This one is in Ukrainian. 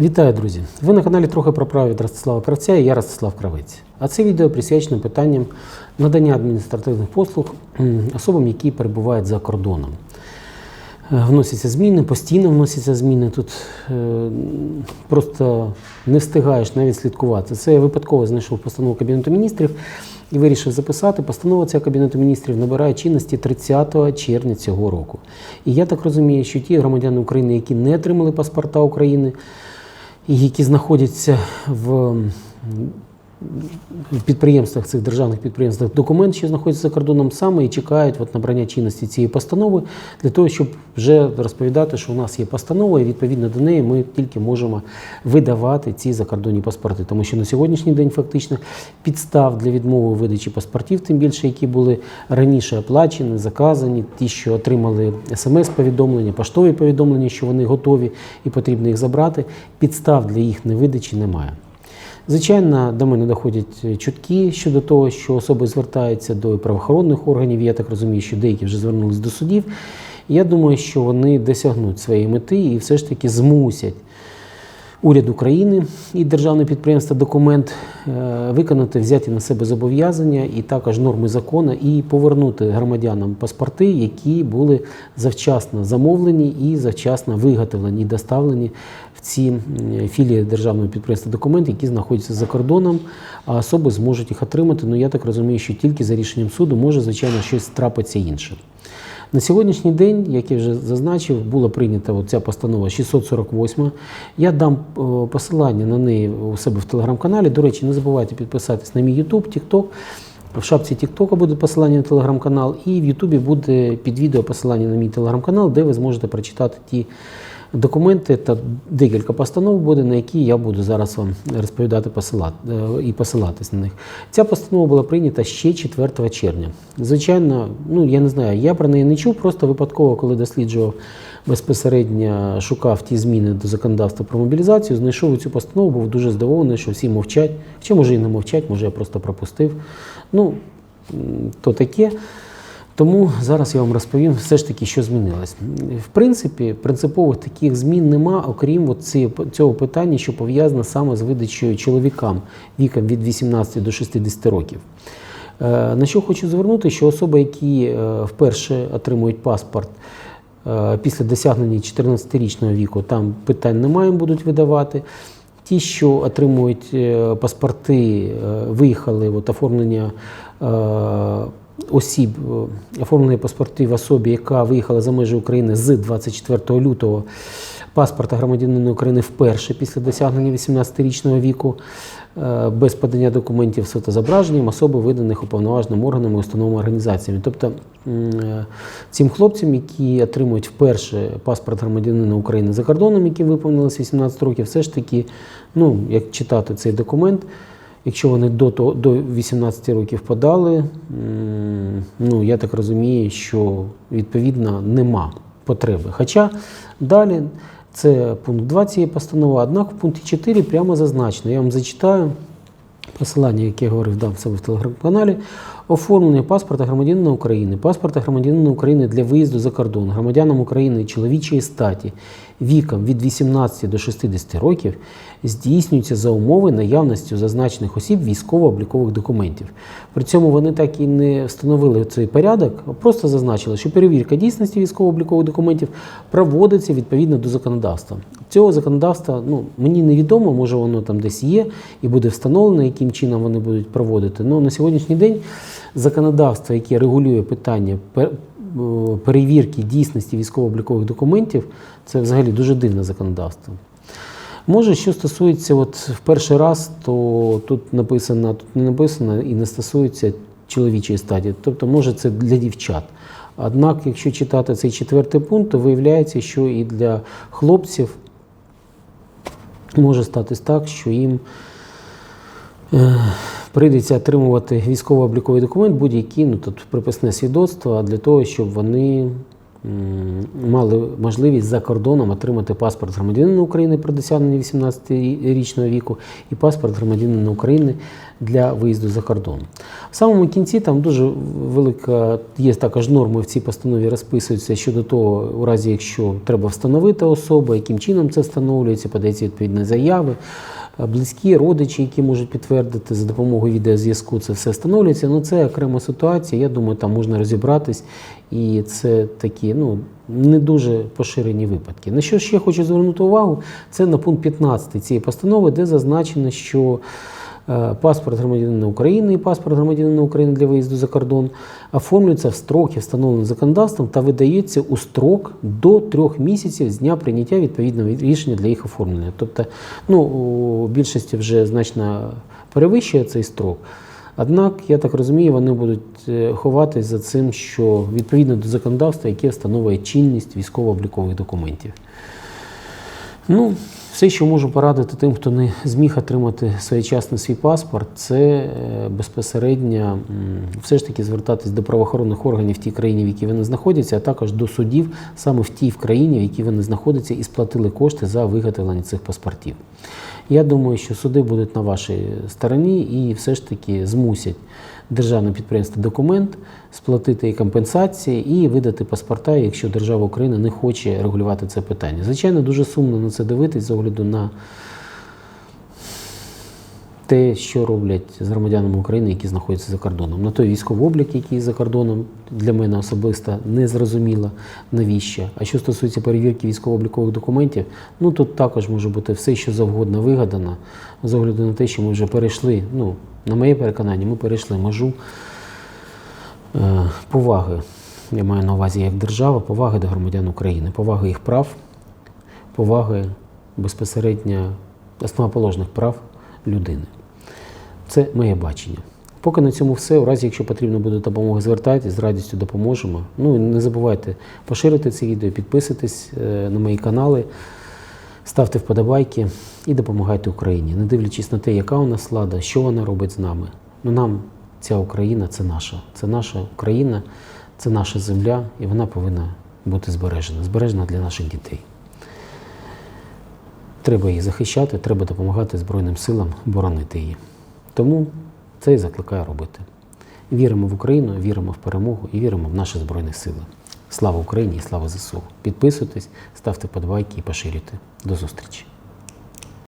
Вітаю, друзі! Ви на каналі трохи про право від Ростислава Кравця і я Ростислав Кравець. А це відео присвячено питанням надання адміністративних послуг особам, які перебувають за кордоном. Е, Вносяться зміни, постійно вносяться зміни. Тут е, просто не встигаєш навіть слідкувати. Це я випадково знайшов постанову Кабінету міністрів і вирішив записати. Постанова ця Кабінету міністрів набирає чинності 30 червня цього року. І я так розумію, що ті громадяни України, які не отримали паспорта України, які знаходяться в в підприємствах цих державних підприємствах документ, що знаходиться за кордоном саме і чекають от набрання чинності цієї постанови для того, щоб вже розповідати, що у нас є постанова, і відповідно до неї ми тільки можемо видавати ці закордонні паспорти. Тому що на сьогоднішній день фактично підстав для відмови видачі паспортів, тим більше які були раніше оплачені, заказані, ті, що отримали смс-повідомлення, поштові повідомлення, що вони готові і потрібно їх забрати. Підстав для їх невидачі немає. Звичайно, до мене доходять чутки щодо того, що особи звертаються до правоохоронних органів. Я так розумію, що деякі вже звернулись до судів. Я думаю, що вони досягнуть своєї мети і все ж таки змусять уряд України і державне підприємство документ е, виконати, взяти на себе зобов'язання і також норми закону, і повернути громадянам паспорти, які були завчасно замовлені і завчасно виготовлені і доставлені в ці філії державного підприємства документи, які знаходяться за кордоном, а особи зможуть їх отримати. Ну я так розумію, що тільки за рішенням суду може, звичайно, щось трапиться інше. На сьогоднішній день, як я вже зазначив, була прийнята ця постанова 648. Я дам е, посилання на неї у себе в телеграм-каналі. До речі, не забувайте підписатись на мій YouTube, TikTok. В шапці Тіктока буде посилання на телеграм-канал, і в Ютубі буде під відео посилання на мій телеграм-канал, де ви зможете прочитати ті документи та декілька постанов буде, на які я буду зараз вам розповідати е, і посилатись на них. Ця постанова була прийнята ще 4 червня. Звичайно, ну я не знаю, я про неї не чув, просто випадково, коли досліджував безпосередньо шукав ті зміни до законодавства про мобілізацію, знайшов цю постанову, був дуже здивований, що всі мовчать. Хоча може і не мовчать, може я просто пропустив. Ну, то таке. Тому зараз я вам розповім все ж таки, що змінилось. В принципі, принципових таких змін нема, окрім от цього питання, що пов'язане саме з видачею чоловікам віком від 18 до 60 років. Е, На що хочу звернути, що особи, які е, вперше отримують паспорт е, після досягнення 14-річного віку, там питань немає, будуть видавати. Ті, що отримують паспорти, виїхали, от оформлення осіб, е, оформлення паспортів особі, яка виїхала за межі України з 24 лютого паспорта громадянина України вперше після досягнення 18-річного віку, е, без подання документів з фотозображенням особи, виданих уповноваженим органами, установами організаціями. Тобто е, цим хлопцям, які отримують вперше паспорт громадянина України за кордоном, які виповнилось 18 років, все ж таки, ну, як читати цей документ, Якщо вони до, до 18 років подали, ну я так розумію, що відповідно нема потреби. Хоча далі це пункт 2 цієї постанови, однак в пункті 4 прямо зазначено. Я вам зачитаю посилання, яке я говорив дав себе в телеграм-каналі. Оформлення паспорта громадянина України, паспорта громадянина України для виїзду за кордон, громадянам України чоловічої статі віком від 18 до 60 років здійснюється за умови наявності зазначених осіб військово-облікових документів. При цьому вони так і не встановили цей порядок, а просто зазначили, що перевірка дійсності військово-облікових документів проводиться відповідно до законодавства. Цього законодавства ну, мені невідомо, може воно там десь є і буде встановлено, яким чином вони будуть проводити. Ну, на сьогоднішній день законодавство, яке регулює питання е, перевірки дійсності військово-облікових документів, це взагалі дуже дивне законодавство. Може, що стосується, от в перший раз, то тут написано, тут не написано і не стосується чоловічої стадії, тобто, може, це для дівчат. Однак, якщо читати цей четвертий пункт, то виявляється, що і для хлопців може статись так, що їм е, прийдеться отримувати військово-обліковий документ, будь-який, ну тут приписне свідоцтво, для того, щоб вони мали можливість за кордоном отримати паспорт громадянина України при досягненні 18-річного віку і паспорт громадянина України для виїзду за кордон. В самому кінці там дуже велика є також норми в цій постанові розписуються щодо того, у разі якщо треба встановити особу, яким чином це встановлюється, подається відповідні заяви. Е, Близькі, родичі, які можуть підтвердити за допомогою відеозв'язку, це все встановлюється. Ну це окрема ситуація. Я думаю, там можна розібратись, і це такі ну не дуже поширені випадки. На що ще хочу звернути увагу? Це на пункт 15 цієї постанови, де зазначено, що паспорт громадянина України і паспорт громадянина України для виїзду за кордон оформлюється в строки, встановлені законодавством, та видається у строк до трьох місяців з дня прийняття відповідного рішення для їх оформлення. Тобто, ну, у більшості вже значно перевищує цей строк. Однак, я так розумію, вони будуть е, ховатись за цим, що відповідно до законодавства, яке встановлює чинність військово-облікових документів. Ну, все, що можу порадити тим, хто не зміг отримати своєчасно свій паспорт, це е, безпосередньо все ж таки звертатись до правоохоронних органів в тій країні, в якій вони знаходяться, а також до судів саме в тій країні, в якій вони знаходяться, і сплатили кошти за виготовлення цих паспортів. Я думаю, що суди будуть на вашій стороні і все ж таки змусять державне підприємство документ сплатити компенсації і видати паспорта, якщо держава України не хоче регулювати це питання. Звичайно, дуже сумно на це дивитись з огляду на те, що роблять з громадянами України, які знаходяться за кордоном. На той військовий облік, який за кордоном для мене особисто не зрозуміло навіщо. А що стосується перевірки військово-облікових документів, ну тут також може бути все, що завгодно вигадано, з огляду на те, що ми вже перейшли. Ну, на моє переконання, ми перейшли межу е, поваги. Я маю на увазі як держава, поваги до громадян України, поваги їх прав, поваги безпосередньо основоположних прав людини. Це моє бачення. Поки на цьому все. У разі, якщо потрібна буде допомога, звертайтесь, з радістю допоможемо. Ну і не забувайте поширити це відео, підписуйтесь е, на мої канали, ставте вподобайки і допомагайте Україні, не дивлячись на те, яка у нас влада, що вона робить з нами. Ну нам ця Україна це наша. Це наша Україна, це наша земля, і вона повинна бути збережена, збережена для наших дітей. Треба її захищати, треба допомагати Збройним силам боронити її. Тому це і закликаю робити. Віримо в Україну, віримо в перемогу і віримо в наші Збройні Сили. Слава Україні і слава ЗСУ! Підписуйтесь, ставте подбайки і поширюйте. До зустрічі!